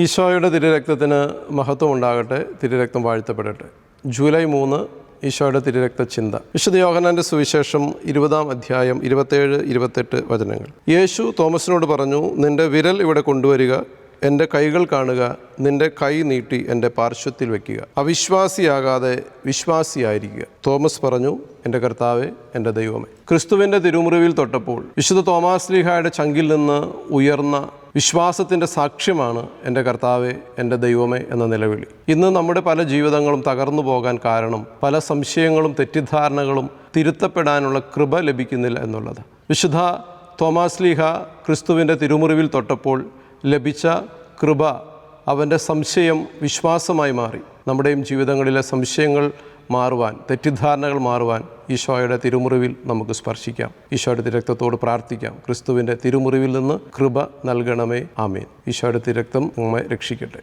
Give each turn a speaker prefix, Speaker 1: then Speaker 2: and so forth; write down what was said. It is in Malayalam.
Speaker 1: ഈശോയുടെ തിരുരക്തത്തിന് മഹത്വം ഉണ്ടാകട്ടെ തിരുരക്തം വാഴ്ത്തപ്പെടട്ടെ. ജൂലൈ മൂന്ന് ഈശോയുടെ തിരുരക്ത ചിന്ത വിശുദ്ധ യോഹനാന്റെ സുവിശേഷം ഇരുപതാം അധ്യായം ഇരുപത്തേഴ് ഇരുപത്തെട്ട് വചനങ്ങൾ. യേശു തോമസിനോട് പറഞ്ഞു നിന്റെ വിരൽ ഇവിടെ കൊണ്ടുവരിക എന്റെ കൈകൾ കാണുക നിന്റെ കൈ നീട്ടി എന്റെ പാർശ്വത്തിൽ വയ്ക്കുക അവിശ്വാസിയാകാതെ വിശ്വാസിയായിരിക്കുക. തോമസ് പറഞ്ഞു എന്റെ കർത്താവെ എന്റെ ദൈവമേ. ക്രിസ്തുവിന്റെ തിരുമുറിവിൽ തൊട്ടപ്പോൾ വിശുദ്ധ തോമാസ് ലീഹായുടെ ചങ്കിൽ നിന്ന് ഉയർന്ന വിശ്വാസത്തിന്റെ സാക്ഷ്യമാണ് എന്റെ കർത്താവെ എന്റെ ദൈവമേ എന്ന നിലവിളി. ഇന്ന് നമ്മുടെ പല ജീവിതങ്ങളും തകർന്നു പോകാൻ കാരണം പല സംശയങ്ങളും തെറ്റിദ്ധാരണകളും തിരുത്തപ്പെടാനുള്ള കൃപ ലഭിക്കുന്നില്ല എന്നുള്ളത്. വിശുദ്ധ തോമാസ് ലീഹ ക്രിസ്തുവിന്റെ തിരുമുറിവിൽ തൊട്ടപ്പോൾ ലഭിച്ച കൃപ അവന്റെ സംശയം വിശ്വാസമായി മാറി. നമ്മുടെയും ജീവിതങ്ങളിലെ സംശയങ്ങൾ മാറുവാൻ തെറ്റിദ്ധാരണകൾ മാറുവാൻ ഈശോയുടെ തിരുമുറിവിൽ നമുക്ക് സ്പർശിക്കാം. ഈശോയുടെ തിരക്തത്തോട് പ്രാർത്ഥിക്കാം. ക്രിസ്തുവിന്റെ തിരുമുറിവിൽ നിന്ന് കൃപ നൽകണമേ. ആമേൻ. ഈശോയുടെ തിരക്തം നമ്മെ രക്ഷിക്കട്ടെ.